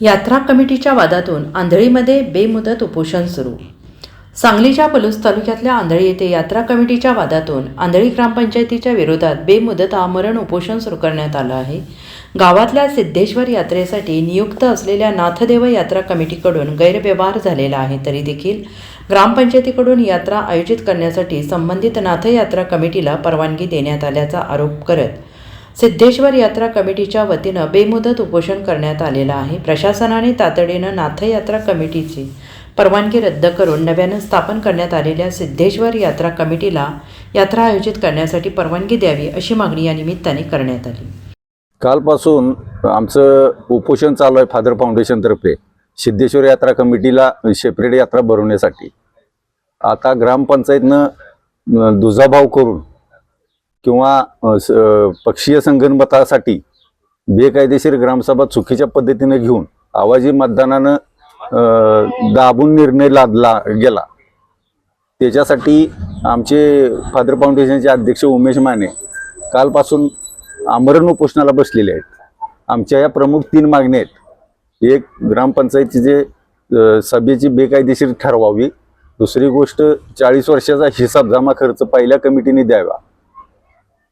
यात्रा कमिटीच्या वादातून आंधळीमध्ये बेमुदत उपोषण सुरू. सांगलीच्या पलूस तालुक्यातल्या आंधळी येथे यात्रा कमिटीच्या वादातून आंधळी ग्रामपंचायतीच्या विरोधात बेमुदत आमरण उपोषण सुरू करण्यात आलं आहे. गावातल्या सिद्धेश्वर यात्रेसाठी नियुक्त असलेल्या नाथदेव यात्रा कमिटीकडून गैरव्यवहार झालेला आहे तरी देखील ग्रामपंचायतीकडून यात्रा आयोजित करण्यासाठी संबंधित नाथयात्रा कमिटीला परवानगी देण्यात आल्याचा आरोप करत सिद्धेश्वर यात्रा कमिटीच्या वतीनं बेमुदत उपोषण करण्यात आलेलं आहे. प्रशासनाने तातडीनं नाथयात्रा कमिटीची परवानगी रद्द करून नव्यानं स्थापन करण्यात आलेल्या सिद्धेश्वर यात्रा कमिटीला यात्रा आयोजित करण्यासाठी परवानगी द्यावी अशी मागणी या निमित्ताने करण्यात आली. कालपासून आमचं उपोषण चालू आहे फादर फाउंडेशनतर्फे सिद्धेश्वर यात्रा कमिटीला शेपरेड यात्रा भरवण्यासाठी. आता ग्रामपंचायतनं दुजाभाव करून किंवा स- पक्षीय संगणमतासाठी बेकायदेशीर ग्रामसभा चुकीच्या पद्धतीने घेऊन आवाजी मतदानानं दाबून निर्णय लादला गेला. त्याच्यासाठी आमचे फादर फाउंडेशनचे अध्यक्ष उमेश माने कालपासून आमरण उपोषणाला बसलेले आहेत. आमच्या या प्रमुख तीन मागण्या आहेत. एक ग्रामपंचायतीचे सभेची बेकायदेशीर ठरवावी. दुसरी गोष्ट चाळीस वर्षाचा हिसाब जमा खर्च पहिल्या कमिटीने द्यावा.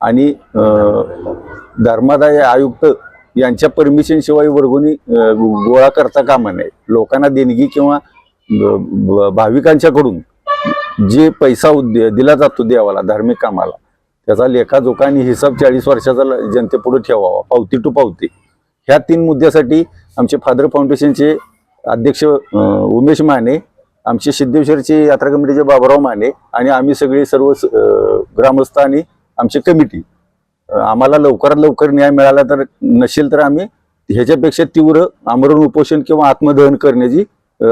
आणि धर्मादाय आयुक्त यांच्या परमिशन शिवाय गोळा करता कामा नये. लोकांना देणगी किंवा ब- ब- भाविकांच्याकडून जे पैसा दिला जातो देवाला धार्मिक कामाला त्याचा लेखाजोखा आणि हिसाब चाळीस वर्षाचा ल- जनतेपुढे ठेवावा पावती टू पावती. ह्या तीन मुद्द्यासाठी आमचे फादर फाउंडेशनचे अध्यक्ष उमेश माने आमचे सिद्धेश्वरचे यात्रा कमिटीचे बाबुराव माने आणि आम्ही सगळे सर्व स- ग्रामस्थ आणि आमची कमिटी. आम्हाला लवकरात लवकर न्याय मिळाला तर नसेल तर आम्ही ह्याच्यापेक्षा तीव्र आमरण उपोषण किंवा आत्मदहन करण्याची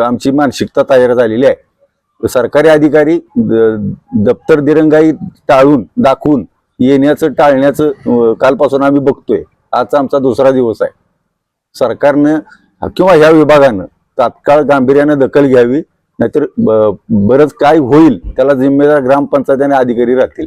आमची मानसिकता तयार झालेली आहे. सरकारी अधिकारी द- दप्तर दिरंगाई टाळून दाखवून येण्याचं टाळण्याचं कालपासून आम्ही बघतोय. आजचा आमचा दुसरा दिवस आहे. सरकारनं किंवा ह्या विभागानं तात्काळ गांभीर्यानं दखल घ्यावी नाहीतर ब- बरंच काय होईल त्याला जिम्मेदार ग्रामपंचायत आणि अधिकारी राहतील.